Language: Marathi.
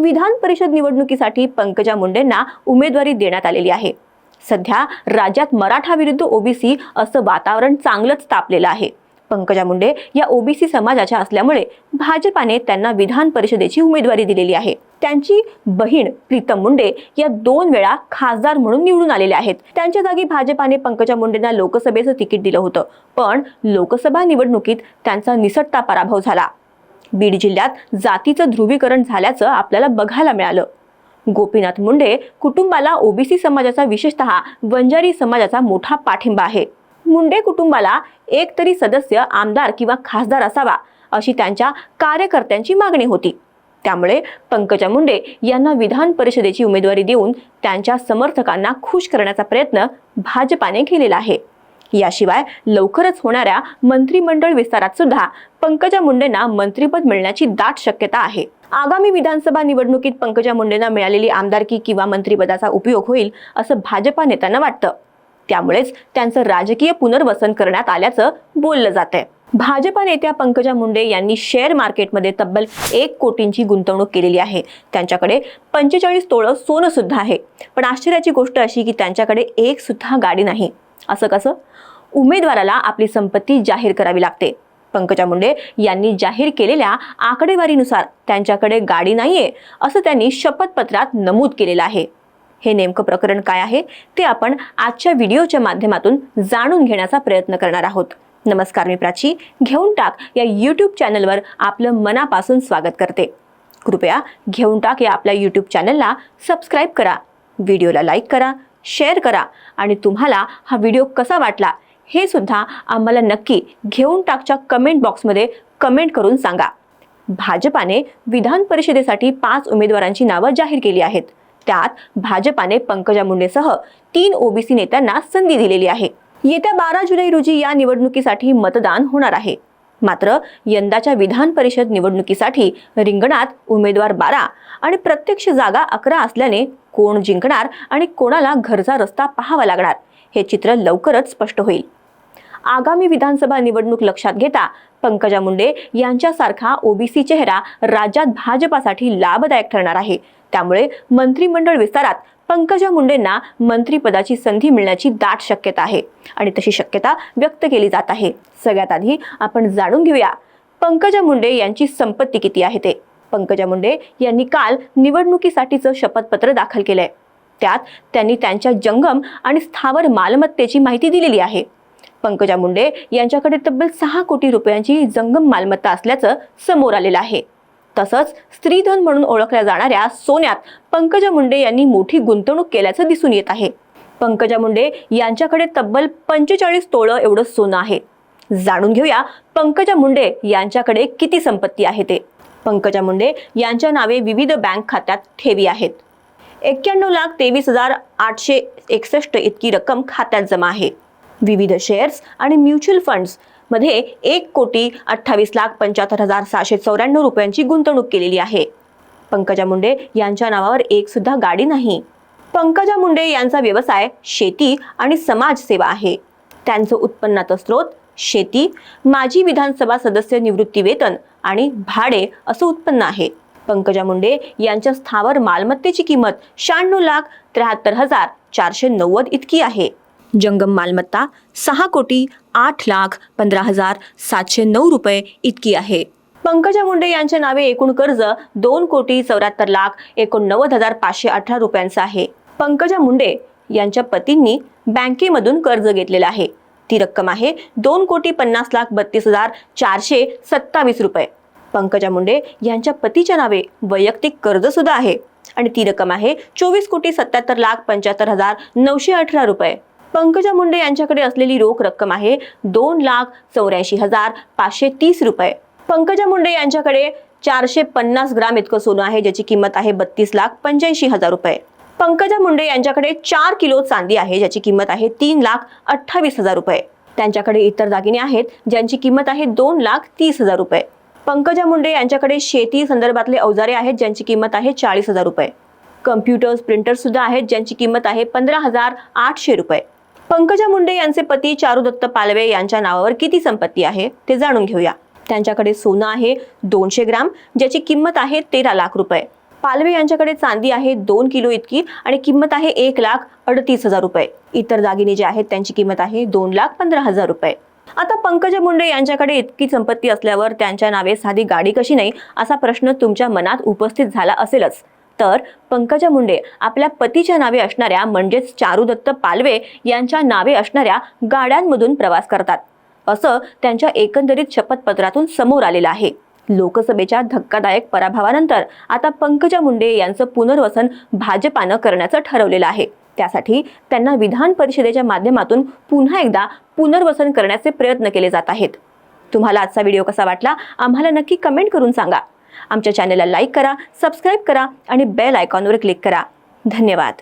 विधान परिषद निवडणुकीसाठी पंकजा मुंडेंना उमेदवारी देण्यात आलेली आहे. सध्या राज्यात मराठा विरुद्ध ओबीसी असं वातावरण चांगलंच तापलेलं आहे. पंकजा मुंडे या ओबीसी समाजाच्या असल्यामुळे भाजपाने त्यांना विधान परिषदेची उमेदवारी दिलेली आहे. त्यांची बहीण प्रीतम मुंडे या दोन वेळा खासदार म्हणून निवडून आलेल्या आहेत. त्यांच्या जागी भाजपाने पंकजा मुंडेंना लोकसभेचं तिकीट दिलं होतं. पण लोकसभा निवडणुकीत त्यांचा निसटता पराभव झाला. बीड जिल्ह्यात जातीचं ध्रुवीकरण झाल्याचं आपल्याला बघायला मिळालं. गोपीनाथ मुंडे कुटुंबाला ओबीसी समाजाचा विशेषतः वंजारी समाजाचा मोठा पाठिंबा आहे. मुंडे कुटुंबाला एक तरी सदस्य आमदार किंवा खासदार असावा अशी त्यांच्या कार्यकर्त्यांची मागणी होती. त्यामुळे पंकजा मुंडे यांना विधान परिषदेची उमेदवारी देऊन त्यांच्या समर्थकांना खुश करण्याचा प्रयत्न भाजपाने केलेला आहे. याशिवाय लवकरच होणाऱ्या मंत्रिमंडळ विस्तारात सुद्धा पंकजा मुंडेंना मंत्रिपद मिळण्याची दाट शक्यता आहे. आगामी विधानसभा निवडणुकीत पंकजा मुंडेंना मिळालेली आमदारकी किंवा मंत्रिपदाचा उपयोग होईल असं भाजपा नेत्यांना वाटतं. त्यामुळेच त्यांचं राजकीय पुनर्वसन करण्यात आल्याचं बोललं जात आहे भाजपा नेत्या पंकजा मुंडे यांनी शेअर मार्केटमध्ये तब्बल एक कोटींची गुंतवणूक केलेली आहे. त्यांच्याकडे पंचेचाळीस तोळं सोनं सुद्धा आहे. पण आश्चर्याची गोष्ट अशी की त्यांच्याकडे एक सुद्धा गाडी नाही. असं कसं? उमेदवाराला आपली संपत्ती जाहीर करावी लागते. पंकजा मुंडे यांनी जाहीर केलेल्या आकडेवारीनुसार त्यांच्याकडे गाडी नाहीये असं त्यांनी शपथपत्रात नमूद केलेलं आहे. हे नेमकं प्रकरण काय आहे ते आपण आजच्या व्हिडिओच्या माध्यमातून जाणून घेण्याचा प्रयत्न करणार आहोत. नमस्कार मी प्राची घेऊन टाक या यूट्यूब चॅनलवर आपलं मनापासून स्वागत करते. कृपया घेऊन टाक या आपल्या यूट्यूब चॅनलला सबस्क्राईब करा व्हिडिओला लाईक करा शेअर करा आणि तुम्हाला हा व्हिडिओ कसा वाटला हे सुद्धा आम्हाला नक्की घेऊन टाकच्या कमेंट बॉक्समध्ये कमेंट करून सांगा. भाजपाने विधान परिषदेसाठी पाच उमेदवारांची नावं जाहीर केली आहेत. त्यात भाजपाने पंकजा मुंडेसह तीन ओबीसी नेत्यांना संधी दिलेली आहे. येत्या बारा जुलै रोजी या निवडणुकीसाठी मतदान होणार आहे. मात्र यंदाच्या विधान परिषद निवडणुकीसाठी रिंगणात उमेदवार बारा आणि प्रत्यक्ष जागा अकरा असल्याने कोण जिंकणार आणि कोणाला घरचा रस्ता पाहावा लागणार हे चित्र लवकरच स्पष्ट होईल. आगामी विधानसभा निवडणूक लक्षात घेता पंकजा मुंडे यांच्यासारखा ओबीसी चेहरा राज्यात भाजपासाठी लाभदायक ठरणार आहे. त्यामुळे मंत्रिमंडळ विस्तारात पंकजा मुंडेंना मंत्रिपदाची संधी मिळण्याची दाट शक्यता आहे. आणि तशी शक्यता व्यक्त केली जात आहे. सगळ्यात आधी आपण जाणून घेऊया पंकजा मुंडे यांची संपत्ती किती आहे ते. पंकजा मुंडे यांनी काल निवडणुकीसाठीचं शपथपत्र दाखल केलंय. त्यात त्यांनी त्यांच्या जंगम आणि स्थावर मालमत्तेची माहिती दिलेली आहे. पंकजा मुंडे यांच्याकडे तब्बल सहा कोटी रुपयांची जंगम मालमत्ता असल्याचं समोर आलेलं आहे. तसंच स्त्रीधन म्हणून ओळखल्या जाणाऱ्या सोन्यात पंकजा मुंडे यांनी मोठी गुंतवणूक केल्याचं दिसून येत आहे. पंकजा मुंडे यांच्याकडे तब्बल पंचेचाळीस तोळं एवढं सोनं आहे. जाणून घेऊया पंकजा मुंडे यांच्याकडे किती संपत्ती आहे ते. पंकजा मुंडे यांच्या नावे विविध बँक खात्यात ठेवी आहेत. एक्क्याण्णव लाख तेवीस हजार आठशे एकसष्ट इतकी रक्कम खात्यात जमा आहे. विविध शेअर्स आणि म्युच्युअल फंड्स मध्ये एक कोटी अठ्ठावीस लाख पंच्याहत्तर हजार सहाशे चौऱ्याण्णव रुपयांची गुंतवणूक केलेली आहे. पंकजा मुंडे यांच्या नावावर एक सुद्धा गाडी नाही. पंकजा मुंडे यांचा व्यवसाय शेती आणि समाजसेवा आहे. त्यांचं उत्पन्नाचा स्रोत शेती माजी विधानसभा सदस्य निवृत्ती वेतन आणि भाडे असं उत्पन्न आहे. पंकजा मुंडे यांच्या स्थावर मालमत्तेची किंमत शहाण्णव लाख त्र्याहत्तर हजार चारशे नव्वद इतकी आहे. जंगम मालमत्ता सहा कोटी आठ लाख पंधरा हजार सातशे नऊ रुपये इतकी आहे. पंकजा मुंडे यांच्या नावे एकूण कर्ज दोन कोटी चौऱ्याहत्तर लाख एकोणनव्वद हजार पाचशे अठरा रुपयांचं आहे. पंकजा मुंडे यांच्या पतींनी बँकेमधून कर्ज घेतलेलं आहे. ती रक्कम आहे दोन कोटी पन्नास लाख बत्तीस हजार चारशे सत्तावीस रुपये. पंकजा मुंडे यांच्या पतीच्या नावे वैयक्तिक कर्ज सुद्धा आहे आणि ती रक्कम आहे चोवीस कोटी सत्याहत्तर लाख पंच्याहत्तर हजार नऊशे अठरा रुपये. पंकजा मुंडे यांच्याकडे असलेली रोख रक्कम आहे दोन लाख चौऱ्याऐंशी हजार पाचशे तीस रुपये. पंकजा मुंडे यांच्याकडे चारशे पन्नास ग्राम इतकं सोनं आहे ज्याची किंमत आहे बत्तीस लाख पंच्याऐंशी हजार रुपये. पंकजा मुंडे यांच्याकडे चार किलो चांदी आहे ज्याची किंमत आहे तीन लाख अठ्ठावीस हजार रुपये. त्यांच्याकडे इतर दागिने आहेत ज्यांची किंमत आहे दोन लाख तीस हजार रुपये. पंकजा मुंडे यांच्याकडे शेती संदर्भातले अवजारे आहेत ज्यांची किंमत आहे चाळीस हजार रुपये. कम्प्युटर्स प्रिंटर्स सुद्धा आहेत ज्यांची किंमत आहे पंधरा हजार आठशे रुपये. पंकजा मुंडे यांचे पती चारुदत्त पालवे यांच्या नावावर किती संपत्ती आहे ते जाणून घेऊया. त्यांच्याकडे सोनं आहे दोनशे ग्राम ज्याची किंमत आहे तेरा लाख रुपये. पालवे यांच्याकडे चांदी आहे दोन किलो इतकी आणि किंमत आहे एक लाख अडतीस हजार रुपये. इतर दागिने जे आहेत त्यांची किंमत आहे दोन लाख पंधरा हजार रुपये. आता पंकजा मुंडे यांच्याकडे इतकी संपत्ती असल्यावर त्यांच्या नावे साधी गाडी कशी नाही असा प्रश्न तुमच्या मनात उपस्थित झाला असेलच. तर पंकजा मुंडे आपल्या पतीच्या नावे असणाऱ्या म्हणजेच चारुदत्त पालवे यांच्या नावे असणाऱ्या गाड्यांमधून प्रवास करतात. असं त्यांच्या एकंदरीत शपथपत्रातून समोर आलेलं आहे. लोकसभेच्या धक्कादायक पराभवानंतर आता पंकजा मुंडे यांचं पुनर्वसन भाजपानं करण्याचं ठरवलेलं आहे. त्यासाठी त्यांना विधान परिषदेच्या माध्यमातून पुन्हा एकदा पुनर्वसन करण्याचे प्रयत्न केले जात आहेत. तुम्हाला आजचा व्हिडिओ कसा वाटला? आम्हाला नक्की कमेंट करून सांगा. आमच्या चॅनलला लाईक करा सबस्क्राईब करा आणि बेल आयकॉनवर क्लिक करा. धन्यवाद.